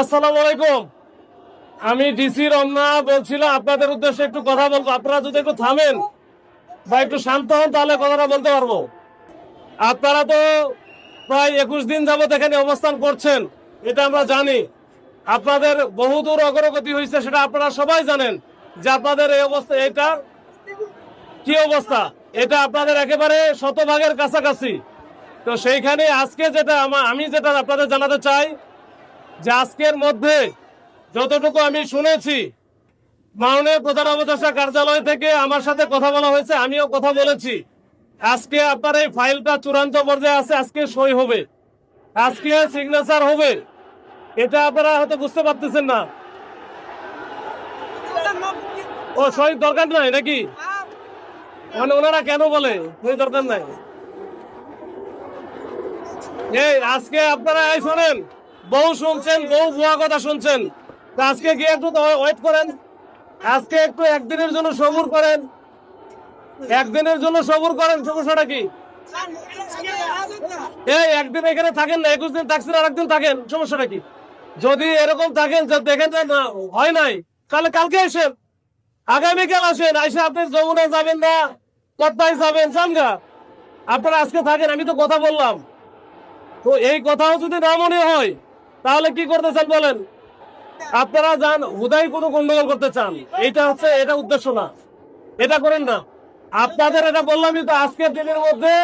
আসসালামু আলাইকুম। আমি ডিসি রমনা বলছিলাম আপনাদের উদ্দেশ্যে একটু কথা বলব। আপনারা যদি একটু থামেন বা একটু শান্ত হন, তাহলে কথাটা বলতে পারব। আপনারা তো প্রায় একুশ দিন যাবত এখানে অবস্থান করছেন, এটা আমরা জানি। আপনাদের বহুদূর অগ্রগতি হয়েছে, সেটা আপনারা সবাই জানেন যে আপনাদের এই অবস্থা এটা কি অবস্থা? এটা আপনাদের একেবারে শতভাগের কাছাকাছি। তো সেইখানে আজকে যেটা আমি যেটা আপনাদের জানাতে চাই যে আজকের মধ্যে যতটুকু আমি শুনেছি, মাননীয় প্রধান উপদেষ্টা কার্যালয় থেকে আমার সাথে কথা বলা হয়েছে, আমিও কথা বলেছি। আজকে আপনার এই ফাইলটা চূড়ান্ত পর্যায়ে আছে, আজকে সই হবে। আজকে সিগনেচার হবে। এটা আপনারা হয়তো বুঝতে পারতেছেন না। ও, সই দরকার নাই নাকি? মানে ওনারা কেন বলে? সই দরকার নাই। এই, আজকে আপনারা এই শোনেন। বউ শুনছেন, বউ ভুয়া কথা শুনছেন। আজকে গিয়ে একটু ওয়েট করেন। আজকে একটু একদিনের জন্য সবুর করেন। একদিনের জন্য সবুর করেন, সমস্যাটা কি? একদিন এখানে থাকেন না, একুশ দিন থাকছেন আর একদিন থাকেন, সমস্যাটা কি? যদি এরকম থাকেন দেখেন যে না, হয় নাই, তাহলে কালকে আসেন। আগামীকাল আসেন, আইসে আপনি যমুনায় যাবেন না কোথায় যাবেন সামগা আপনারা আজকে থাকেন, আমি তো কথা বললাম। তো এই কথাও যদি না মনে হয় তাহলে কি করতে চান বলেন? আপনারা যান হুদাই কোনো গন্ডগোল করতে চান। এটা হচ্ছে, এটা উদ্দেশ্য না। এটা করেন না। আপনাদের এটা বললামই তো, আজকের দিনের মধ্যে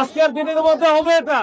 আজকের দিনের মধ্যে হবে এটা।